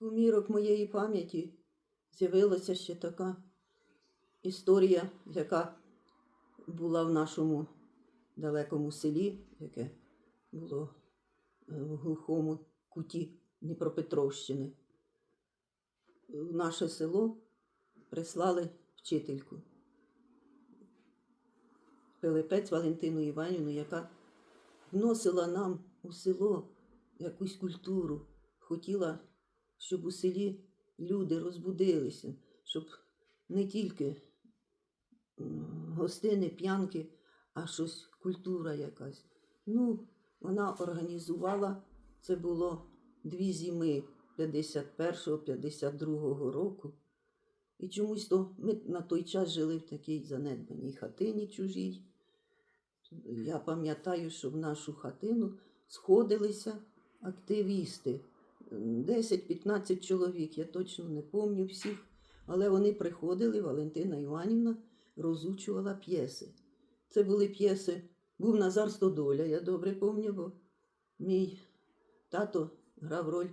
У мірок моєї пам'яті з'явилася ще така історія, яка була в нашому далекому селі, яке було е, в глухому куті Дніпропетровщини. В наше село прислали вчительку Пилипець Валентину Іванівну, яка вносила нам у село якусь культуру, хотіла, щоб у селі люди розбудилися, щоб не тільки гостини, п'янки, а щось культура якась. Ну, вона організувала, це було дві зими 51-52 року. І чомусь то ми на той час жили в такій занедбаній хатині чужій. Я пам'ятаю, що в нашу хатину сходилися активісти. 10-15 чоловік, я точно не пам'ятаю всіх, але вони приходили, Валентина Іванівна розучувала п'єси. Це були п'єси, був Назар Стодоля, я добре пам'ятаю, бо мій тато грав роль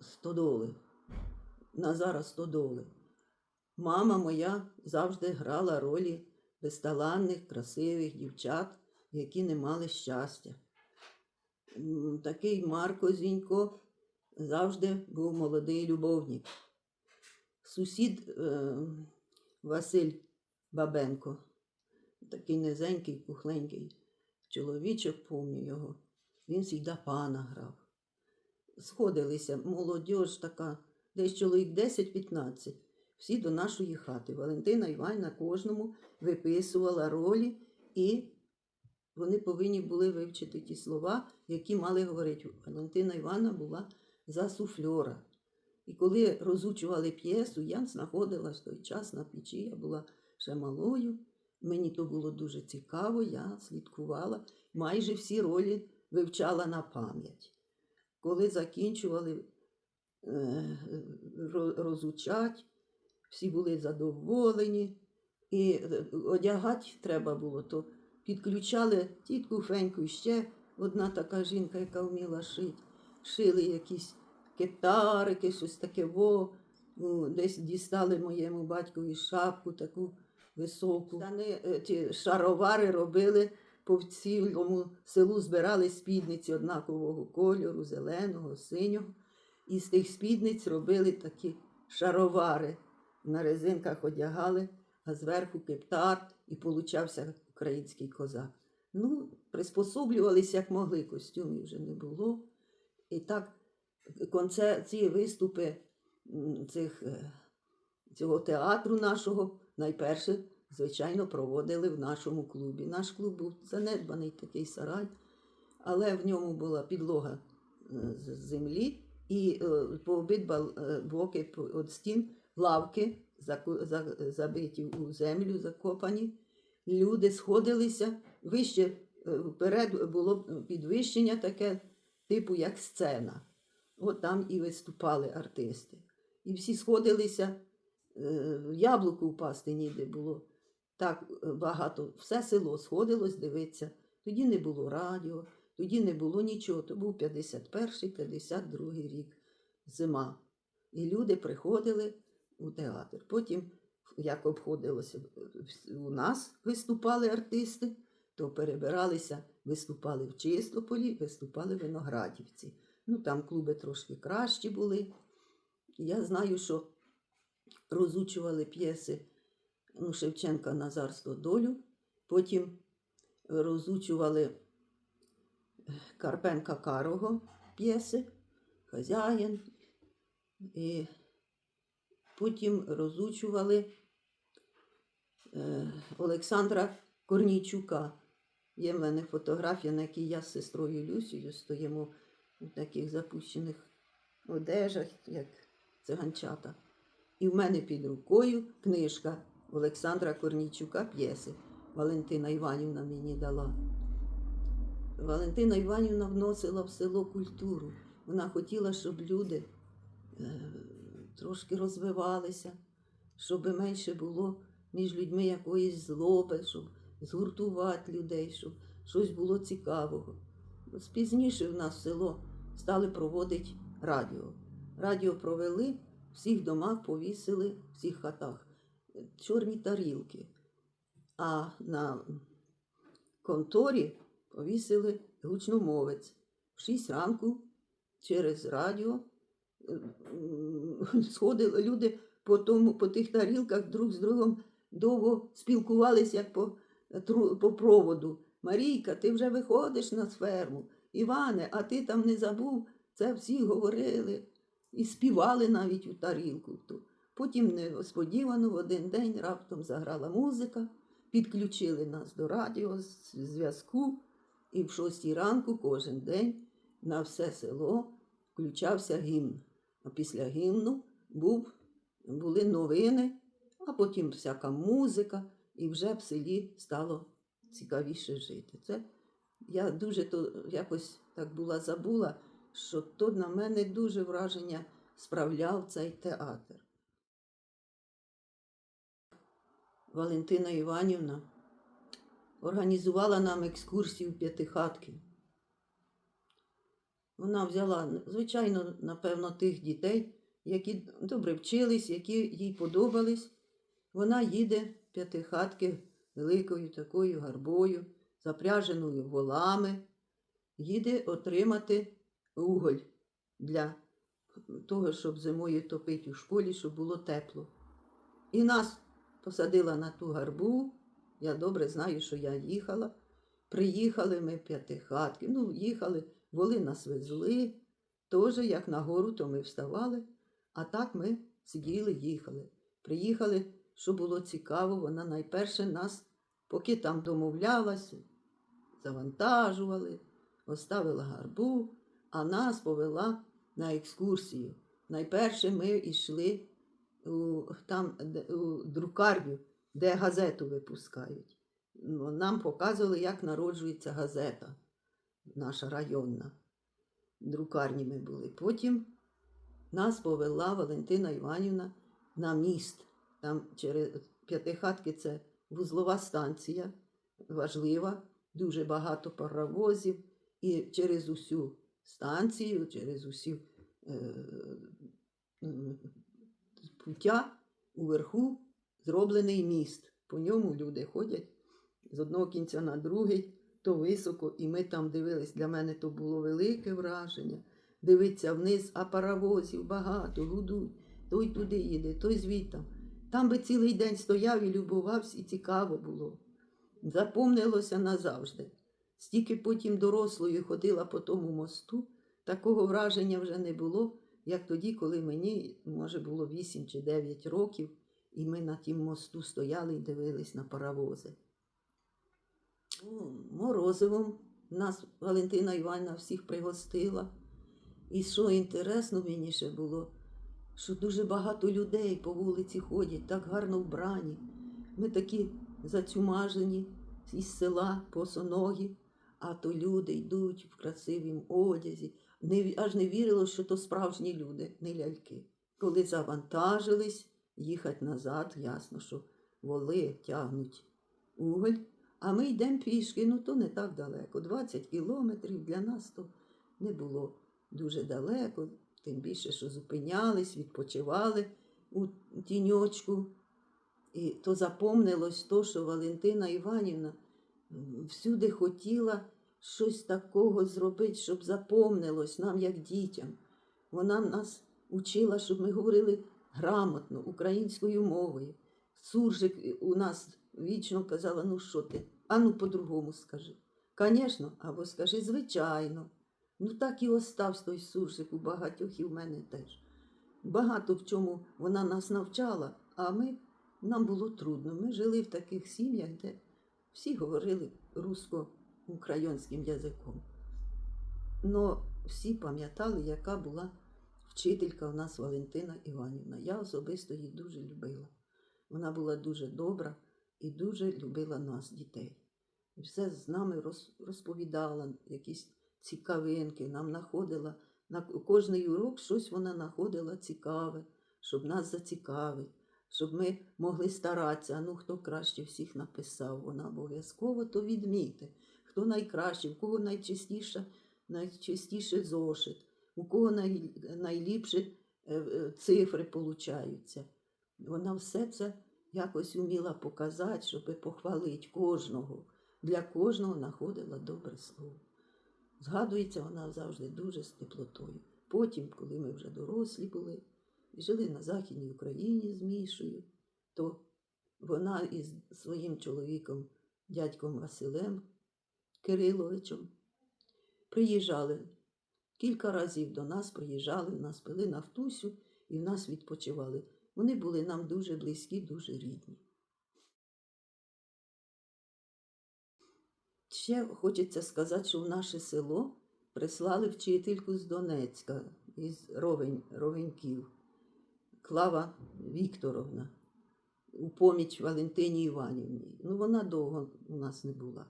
Стодоли, Назара Стодоли. Мама моя завжди грала ролі безталанних, красивих дівчат, які не мали щастя. Такий Марко Зінько завжди був молодий любовник. Сусід е, Василь Бабенко, такий низенький, пухленький чоловічок, помню його. Він завжди пана грав. Сходилися, молодь така, десь чоловік 10-15 всі до нашої хати. Валентина Іванівна кожному виписувала ролі, і вони повинні були вивчити ті слова, які мали говорити. Валентина Івановна була за суфльора. І коли розучували п'єсу, я знаходилась в той час на печі, я була ще малою. Мені то було дуже цікаво, я слідкувала, майже всі ролі вивчала на пам'ять. Коли закінчували е, розучать, всі були задоволені. І е, одягати треба було, то підключали тітку Феньку ще одна така жінка, яка вміла шити. Шили якісь китарики, щось таке во. Десь дістали моєму батькові шапку таку високу. Вони е, ті шаровари робили по цілому селу, збирали спідниці однакового кольору, зеленого, синього. І з тих спідниць робили такі шаровари. На резинках одягали, а зверху кептар і получався український козак. Ну, приспособлювалися як могли, костюмів вже не було. І так конце, ці виступи цих, е, цього театру нашого найперше, звичайно, проводили в нашому клубі. Наш клуб був занедбаний такий сарай, але в ньому була підлога е, з землі, і е, по обидва е, боки від стін лавки забиті у землю, закопані. Люди сходилися вище е, вперед було підвищення таке, типу як сцена. От там і виступали артисти. І всі сходилися, е, яблуку впасти ніде було. Так е, багато, все село сходилось дивитися. Тоді не було радіо, тоді не було нічого. То був 51-52 рік, зима. І люди приходили у театр. Потім, як обходилося, у нас виступали артисти, то перебиралися, виступали в Чистополі, виступали в Виноградівці. Ну, там клуби трошки кращі були. Я знаю, що розучували п'єси ну, Шевченка Назар Стодолю, потім розучували е, Карпенка Карого п'єси, Хазяїн. І потім розучували е, Олександра Корнійчука. Є в мене фотографія, на якій я з сестрою Люсією стоїмо у таких запущених одежах, як циганчата. І в мене під рукою книжка Олександра Корнійчука п'єси. Валентина Іванівна мені дала. Валентина Іванівна вносила в село культуру. Вона хотіла, щоб люди е, трошки розвивалися, щоб менше було між людьми якоїсь злоби, щоб згуртувати людей, щоб щось було цікавого. Пізніше в нас село стали проводити радіо. радіо провели, всіх домах повісили, в всіх хатах чорні тарілки. А на конторі повісили гучномовець. В 6 ранку через радіо сходили люди по, тому, по тих тарілках друг з другом довго спілкувалися як по, по проводу. Марійка, ти вже виходиш на ферму. Іване, а ти там не забув? Це всі говорили і співали навіть у тарілку. Потім несподівано в один день раптом заграла музика, підключили нас до радіо зв'язку, і в шостій ранку кожен день на все село включався гімн. А після гімну був, були новини, а потім всяка музика, і вже в селі стало цікавіше жити. Це я дуже то якось так була забула, що то на мене дуже враження справляв цей театр. Валентина Іванівна організувала нам екскурсію в п'ятихатки. Вона взяла, звичайно, напевно, тих дітей, які добре вчились, які їй подобались. Вона їде п'ятихатки великою такою гарбою, запряженою волами, їде отримати уголь для того, щоб зимою топити у школі, щоб було тепло. І нас посадила на ту гарбу. Я добре знаю, що я їхала. Приїхали ми п'ятихатки. Ну, їхали, воли нас везли. Теж, як на гору, то ми вставали. А так ми сиділи, їхали. Приїхали, що було цікаво, вона найперше нас, поки там домовлялась, завантажували, оставила гарбу, а нас повела на екскурсію. Найперше ми йшли у, там, у друкарню, де газету випускають. Ну, Нам показували, як народжується газета, наша районна. Друкарні ми були. Потім нас повела Валентина Іванівна на міст. Там через п'ятихатки це вузлова станція, важлива, дуже багато паровозів. І через усю станцію, через усю е, пуття уверху зроблений міст. По ньому люди ходять з одного кінця на другий, то високо, і ми там дивились. Для мене то було велике враження. Дивиться вниз, а паровозів багато, гудуть. Той туди їде, той звідтам. Там би цілий день стояв і любувався, і цікаво було. Запомнилося назавжди. Стільки потім дорослою ходила по тому мосту, такого враження вже не було, як тоді, коли мені, може, було 8 чи 9 років, і ми на тім мосту стояли і дивились на паровози. Ну, Морозивом нас Валентина Івановна всіх пригостила. І що інтересно мені ще було, що дуже багато людей по вулиці ходять, так гарно вбрані. Ми такі зацюмажені із села босоногі, а то люди йдуть в красивім одязі. Не, аж не вірило, що то справжні люди, не ляльки. Коли завантажились, їхати назад, ясно, що воли тягнуть уголь, а ми йдемо пішки, ну то не так далеко. 20 кілометрів для нас то не було дуже далеко, тим більше, що зупинялись, відпочивали у тіньочку. І то запомнилось то, що Валентина Іванівна всюди хотіла щось такого зробити, щоб запомнилось нам, як дітям. Вона нас учила, щоб ми говорили грамотно, українською мовою. Суржик у нас вічно казала, ну що ти? А ну по-другому скажи. Звісно, або скажи, звичайно. Ну так і остався той суржик у багатьох і в мене теж. Багато в чому вона нас навчала, а ми, нам було трудно. Ми жили в таких сім'ях, де всі говорили русско-українським язиком. Но всі пам'ятали, яка була вчителька у нас Валентина Іванівна. Я особисто її дуже любила. Вона була дуже добра і дуже любила нас, дітей. І все з нами розповідала, якісь цікавинки, нам знаходила. На кожний урок щось вона знаходила цікаве, щоб нас зацікавити, щоб ми могли старатися. Ну хто краще всіх написав, вона обов'язково то відміти. Хто найкраще, в кого найчистіше, найчистіше зошит, у кого най, найліпше е, е, цифри получаються. Вона все це якось вміла показати, щоб похвалити кожного. Для кожного знаходила добре слово. Згадується вона завжди дуже з теплотою. Потім, коли ми вже дорослі були і жили на Західній Україні з Мішою, то вона із своїм чоловіком, дядьком Василем Кириловичем, приїжджали. Кілька разів до нас приїжджали, нас пили нафтусю і в нас відпочивали. Вони були нам дуже близькі, дуже рідні. Ще хочеться сказати, що в наше село прислали вчительку з Донецька, із Ровень, Ровеньків, Клава Вікторовна, у поміч Валентині Іванівні. Ну, вона довго у нас не була.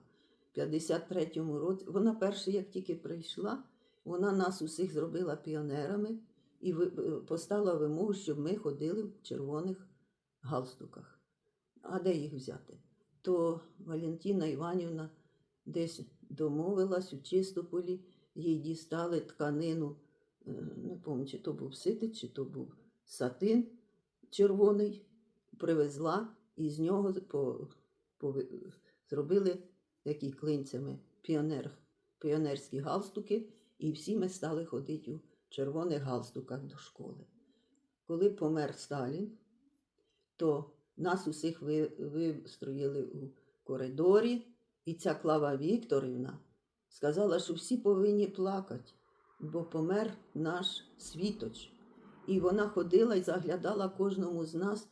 В 53-му році, вона перша, як тільки прийшла, вона нас усіх зробила піонерами і е, поставила вимогу, щоб ми ходили в червоних галстуках. А де їх взяти? То Валентина Іванівна десь домовилась у Чистополі, їй дістали тканину, е, не пам'ятаю, чи то був ситець, чи то був сатин червоний, привезла і з нього по, по, зробили такі клинцями піонер, піонерські галстуки, і всі ми стали ходити у червоних галстуках до школи. Коли помер Сталін, то нас усіх ви, вистроїли у коридорі, і ця Клава Вікторівна сказала, що всі повинні плакати, бо помер наш світоч. І вона ходила і заглядала кожному з нас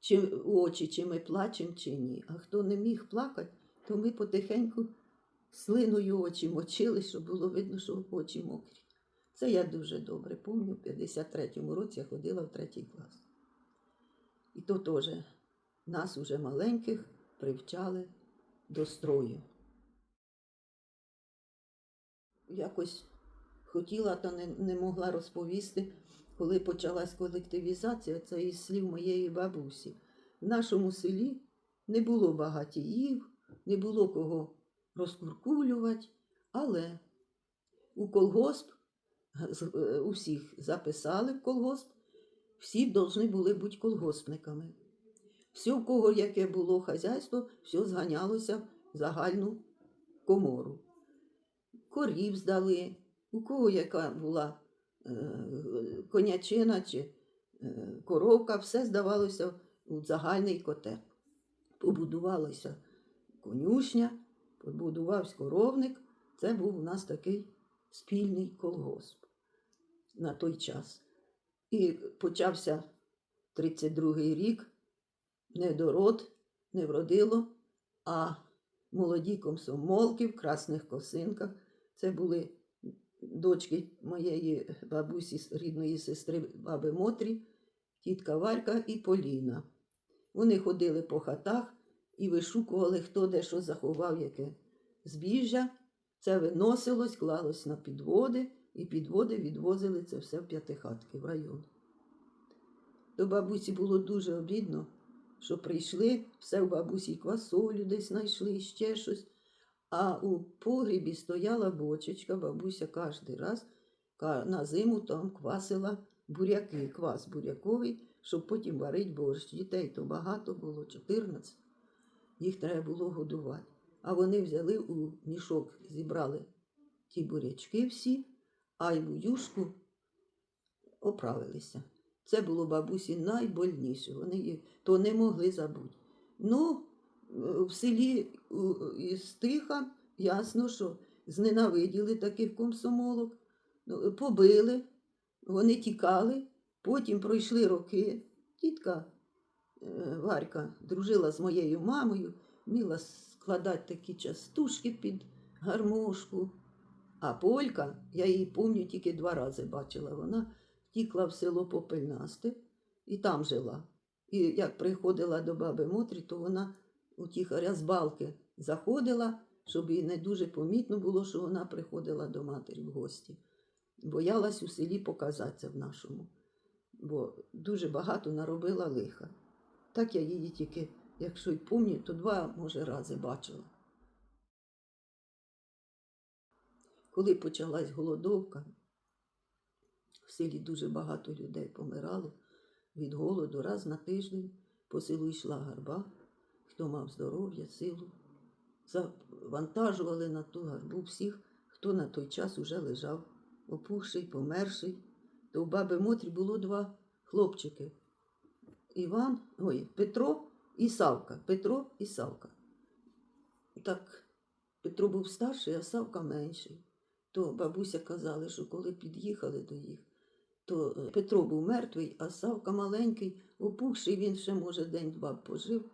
чи у очі, чи ми плачемо, чи ні. А хто не міг плакати, то ми потихеньку слиною очі мочили, щоб було видно, що очі мокрі. Це я дуже добре пам'ятаю. В 53-му році я ходила в третій клас. І то теж нас уже маленьких привчали до строю. Якось хотіла та не, не могла розповісти, коли почалась колективізація, це із слів моєї бабусі. В нашому селі не було багатіїв, не було кого розкуркулювати, але у колгосп е, усіх записали в колгосп, всі повинні були бути колгоспниками. Все, у кого яке було хазяйство, все зганялося в загальну комору. Корів здали, у кого яка була е, конячина чи е, коровка, все здавалося у загальний котел. Побудувалася конюшня, побудувався коровник. Це був у нас такий спільний колгосп на той час. І почався 32-й рік, недород, не вродило, а молоді комсомолки в красних косинках. Це були дочки моєї бабусі, рідної сестри баби Мотрі, тітка Варька і Поліна. Вони ходили по хатах і вишукували, хто де що заховав, яке збіжжя. Це виносилось, клалось на підводи, і підводи відвозили це все в п'ятихатки в район. До бабусі було дуже обідно, що прийшли, все в бабусі квасолю десь знайшли, ще щось. А у погрібі стояла бочечка, бабуся кожен раз на зиму там квасила буряки, квас буряковий, щоб потім варити борщ. Дітей то багато було, 14. Їх треба було годувати. А вони взяли у мішок, зібрали ті бурячки всі, а й у юшку оправилися. Це було бабусі найбольніше. Вони її то не могли забути. Ну, е, в селі у- із тиха ясно, що зненавиділи таких комсомолок, ну, побили, вони тікали, потім пройшли роки. Тітка е, Варька дружила з моєю мамою, вміла складати такі частушки під гармошку. А Полька, я її пам'ятаю, тільки два рази бачила. Вона втікла в село Попельнасте і там жила. І як приходила до баби Мотрі, то вона у ті рязбалки заходила, щоб їй не дуже помітно було, що вона приходила до матері в гості. Боялась у селі показатися в нашому, бо дуже багато наробила лиха. Так я її тільки, якщо й пам'ятаю, то два, може, рази бачила. Коли почалась голодовка, В селі дуже багато людей помирало від голоду. Раз на тиждень по селу йшла гарба, хто мав здоров'я, силу. Завантажували на ту гарбу всіх, хто на той час уже лежав, опухший, померший. То у баби Мотрі було два хлопчики. Іван, ой, Петро і Савка. Петро і Савка. Так, Петро був старший, а Савка менший. То бабуся казали, що коли під'їхали до їх, то е, Петро був мертвий, а Савка маленький, опухший, він ще, може, день-два пожив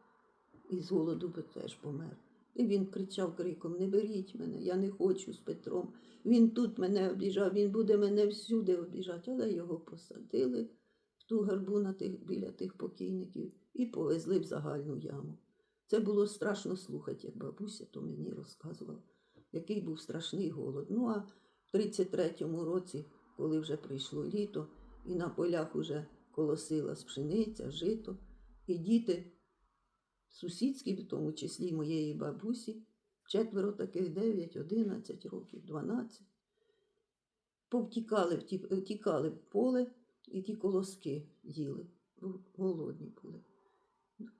і з голоду би теж помер. І він кричав криком: Не беріть мене, я не хочу з Петром. Він тут мене обіжав, він буде мене всюди обіжати, але його посадили в ту гарбу на тих, біля тих покійників і повезли в загальну яму. Це було страшно слухати, як бабуся то мені розказувала, який був страшний голод. Ну а в 33-му році, коли вже прийшло літо, і на полях уже колосилась пшениця, жито, і діти сусідські, в тому числі моєї бабусі, четверо таких 9, 11 років, 12, повтікали, вті- втікали в поле і ті колоски їли, голодні були.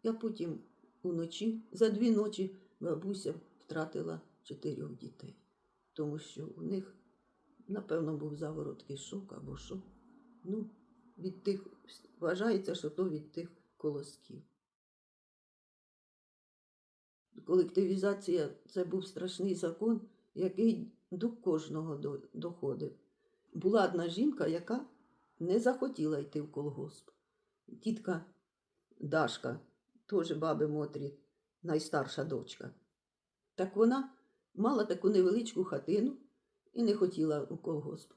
Я потім уночі, за дві ночі бабуся втратила чотирьох дітей, тому що у них, напевно, був завороткий шок або що. Ну, від тих, вважається, що то від тих колосків. Колективізація це був страшний закон, який до кожного доходив. Була одна жінка, яка не захотіла йти в колгосп. Тітка Дашка, теж баби Мотрі, найстарша дочка. Так вона мала таку невеличку хатину і не хотіла у колгосп.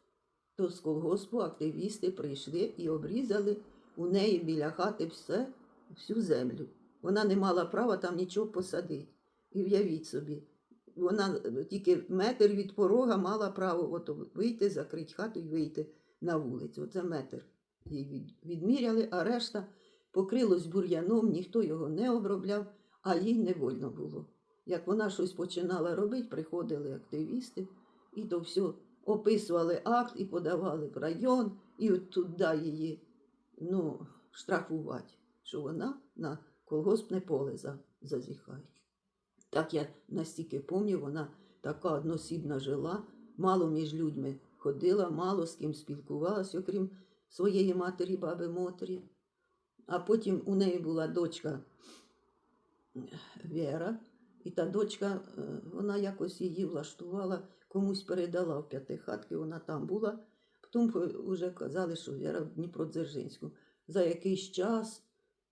То з колгоспу активісти прийшли і обрізали у неї біля хати все, всю землю. Вона не мала права там нічого посадити. І уявіть собі, вона е, тільки метр від порога мала право от вийти, закрити хату і вийти на вулицю. Оце метр від- відміряли, а решта покрилось бур'яном, ніхто його не обробляв, а їй не вольно було. Як вона щось починала робити, приходили активісти і то все описували акт і подавали в район, і от туди її ну, штрафувати, що вона на колгоспне поле зазіхає. Так я настільки пам'ятаю, вона така односібна жила, мало між людьми ходила, мало з ким спілкувалася, окрім своєї матері, баби Мотрі. А потім у неї була дочка Вера, і та дочка, е, вона якось її влаштувала, комусь передала в п'ятихатки, вона там була. Потім вже казали, що Вера в Дніпродзержинську. За якийсь час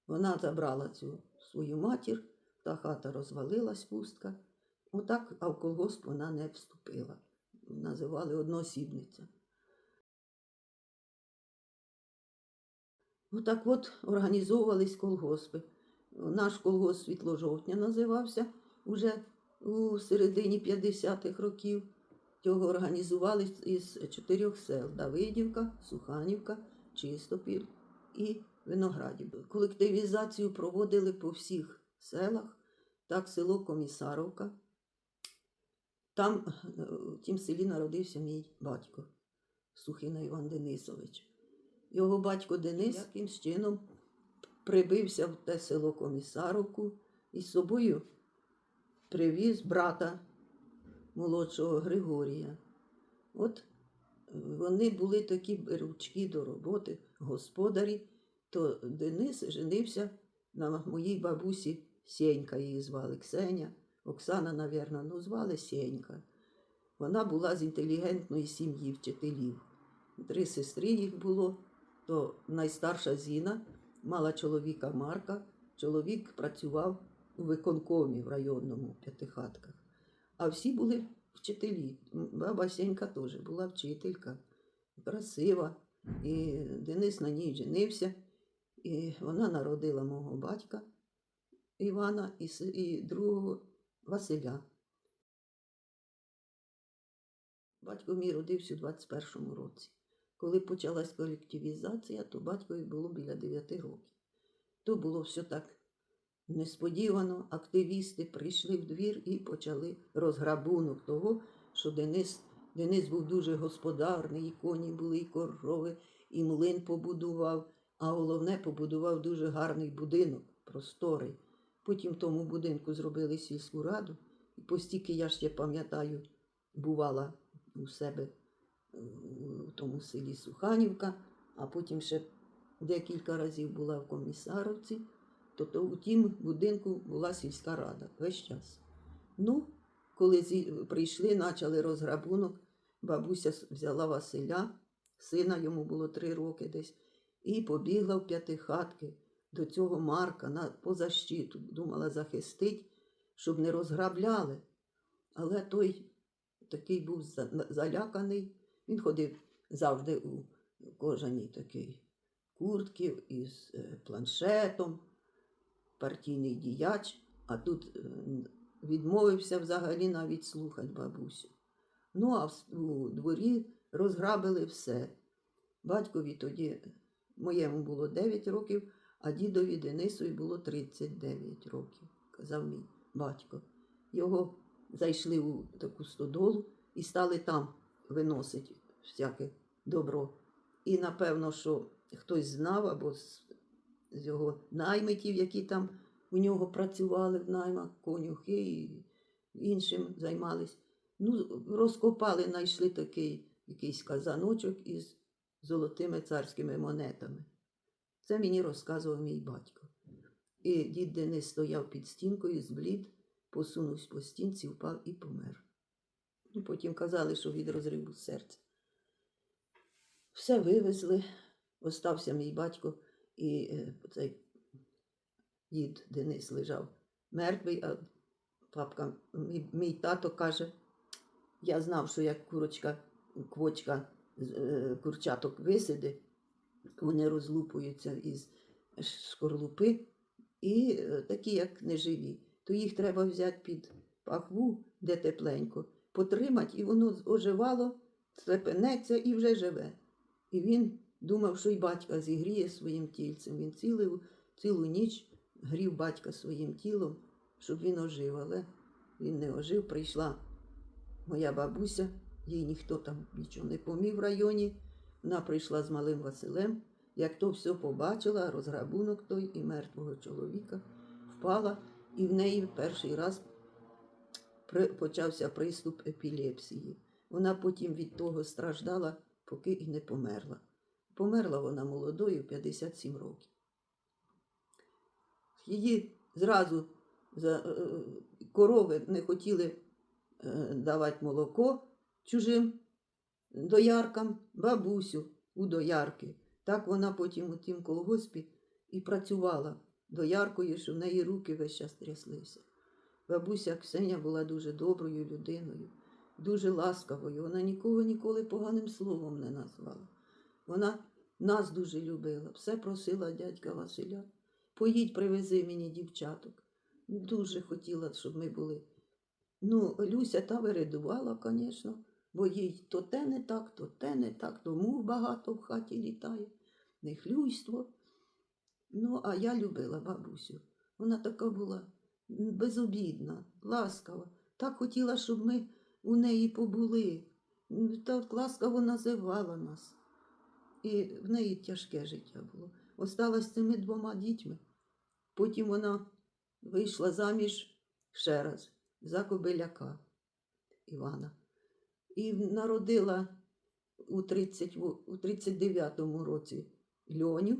вона забрала цю свою матір, та хата розвалилась, пустка. Отак, а в колгосп вона не вступила. Називали одноосібниця. Отак от організовувались колгоспи. Наш колгосп Світло-Жовтня називався уже у середині 50-х років. Його організували із чотирьох сел: Давидівка, Суханівка, Чистопіль і Виноградів. Колективізацію проводили по всіх селах, так село Комісаровка. Там е, в тім селі народився мій батько, Сухина Іван Денисович. Його батько Денис якимсь чином прибився в те село Комісаровку і з собою привіз брата молодшого Григорія. От е, вони були такі беручки до роботи, господарі, то Денис женився на моїй бабусі Сєнька її звали Ксеня. Оксана, навірно, ну звали Сєнька. Вона була з інтелігентної сім'ї вчителів. Три сестри їх було, то найстарша Зіна мала чоловіка Марка. Чоловік працював у виконкомі в районному п'ятихатках. А всі були вчителі. Баба Сенька теж була вчителька, красива. І Денис на ній женився. І вона народила мого батька Івана і, і другого Василя. Батько мій родився у 21-му році. Коли почалась колективізація, то батькові було біля 9 років. То було все так несподівано. Активісти прийшли в двір і почали розграбунок того, що Денис Денис був дуже господарний, і коні були, і корови, і млин побудував, а головне побудував дуже гарний будинок, просторий. Потім в тому будинку зробили сільську раду. І постільки я ще пам'ятаю, бувала у себе у тому селі Суханівка, а потім ще декілька разів була в комісаровці, то, то у тім будинку була сільська рада весь час. Ну, коли прийшли, почали розграбунок, бабуся взяла Василя, сина йому було три роки десь, і побігла в п'ятихатки до цього Марка на, по защиту. Думала захистить, щоб не розграбляли. Але той такий був заляканий. Він ходив завжди у кожаній такій куртки із е, планшетом, партійний діяч, а тут е, відмовився взагалі навіть слухати бабусю. Ну, а у дворі розграбили все. Батькові тоді, моєму було 9 років, а дідові Денисові було 39 років, казав мій батько. Його зайшли у таку стодолу і стали там виносити всяке добро. І напевно, що хтось знав або з, його наймитів, які там у нього працювали в наймах, конюхи і іншим займались. Ну, розкопали, знайшли такий якийсь казаночок із золотими царськими монетами. Це мені розказував мій батько. І дід Денис стояв під стінкою, зблід, посунувся по стінці, впав і помер. Ну, Потім казали, що від розриву серця. Все вивезли, остався мій батько, і е, цей дід Денис лежав мертвий, а папка, мій, мій тато каже, я знав, що як курочка, квочка з- е, курчаток висиде, вони розлупуються із шкорлупи, і е, такі, як неживі, то їх треба взяти під пахву, де тепленько, потримати, і воно оживало, стрепенеться і вже живе. І він думав, що й батька зігріє своїм тільцем. Він цілу, цілу ніч грів батька своїм тілом, щоб він ожив, але він не ожив. Прийшла моя бабуся, їй ніхто там нічого не помів в районі. Вона прийшла з малим Василем. Як то все побачила, розграбунок той і мертвого чоловіка впала, і в неї перший раз почався приступ епілепсії. Вона потім від того страждала, поки і не померла. Померла вона молодою, 57 років. Її зразу е, корови не хотіли е, давати молоко чужим дояркам, бабусю у доярки. Так вона потім у тім колгоспі і працювала дояркою, що в неї руки весь час тряслися. Бабуся Ксеня була дуже доброю людиною, дуже ласкавою. Вона нікого ніколи поганим словом не назвала. Вона нас дуже любила, все просила дядька Василя. Поїдь, привези мені дівчаток. Дуже хотіла, щоб ми були. Ну, Люся та виридувала, звісно, бо їй то те не так, то те не так, то мух багато в хаті літає, нехлюйство. Ну, а я любила бабусю. Вона така була безобідна, ласкава. Так хотіла, щоб ми у неї побули. Так ласкаво називала нас. І в неї тяжке життя було. Осталась з цими двома дітьми. Потім вона вийшла заміж ще раз за Кобиляка Івана. І народила у, 30, у 39-му році Льоню,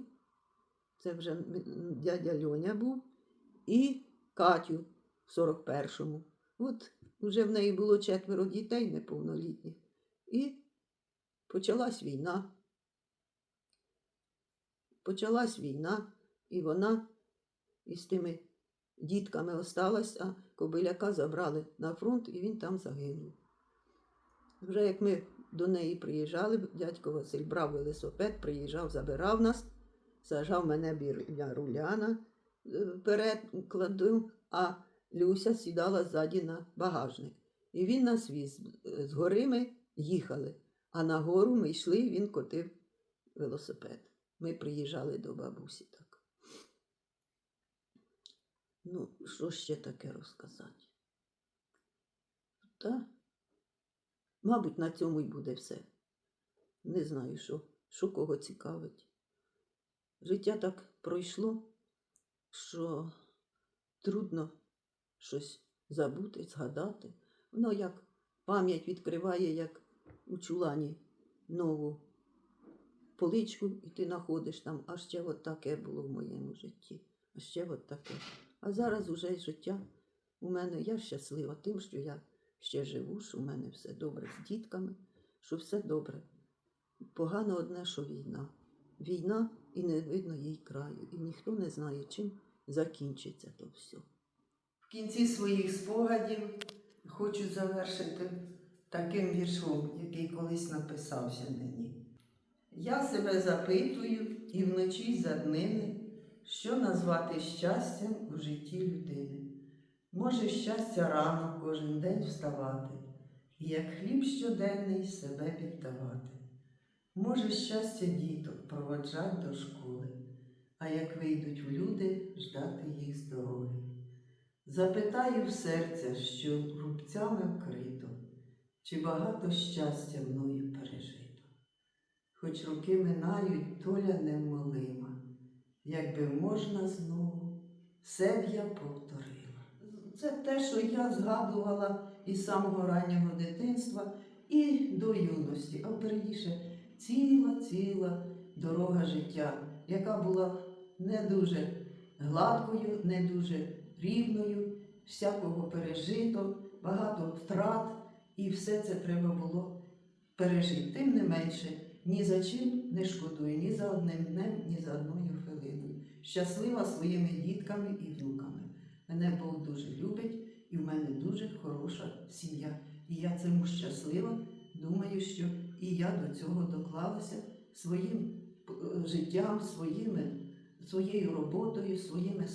це вже дядя Льоня був, і Катю в 41-му. От вже в неї було четверо дітей неповнолітніх. І почалась війна. Почалась війна, і вона із тими дітками осталась, а Кобиляка забрали на фронт, і він там загинув. Вже як ми до неї приїжджали, дядько Василь брав велосипед, приїжджав, забирав нас, сажав мене біля руляна е, вперед кладу, а Люся сідала ззаді на багажник. І він нас віз. З гори ми їхали, а на гору ми йшли, він котив велосипед. Ми приїжджали до бабусі так. Ну, що ще таке розказати? Та Мабуть, на цьому й буде все. Не знаю, що, що кого цікавить. Життя так пройшло, що трудно щось забути, згадати. Воно як пам'ять відкриває, як у чулані нову поличку, і ти знаходиш там, а ще от таке було в моєму житті, а ще от таке. А зараз уже життя у мене, я щаслива тим, що я ще живу, що в мене все добре з дітками, що все добре. Погано одне, що війна. Війна і не видно їй краю, і ніхто не знає, чим закінчиться то все. В кінці своїх спогадів хочу завершити таким віршом, який колись написався мені. Я себе запитую і вночі й що назвати щастям у житті людини. Може, щастя рано кожен день вставати, і як хліб щоденний себе піддавати. Може, щастя діток проводжать до школи, а як вийдуть в люди, ждати їх з дороги. Запитаю в серця, що рубцями вкрито, чи багато щастя мною пережито. Хоч роки минають, доля невмолима, якби можна знову, все б я повторила. Це те, що я згадувала із самого раннього дитинства і до юності, а впередіше ціла, ціла дорога життя, яка була не дуже гладкою, не дуже рівною, всякого пережито, багато втрат, і все це треба було пережити. Тим не менше, ні за чим не шкодую, ні за одним днем, ні за одною хвилиною. Щаслива своїми дітками і внуками. Мене Бог дуже любить, і в мене дуже хороша сім'я. І я цьому щаслива. Думаю, що і я до цього доклалася своїм е, життям, своїми, своєю роботою, своїми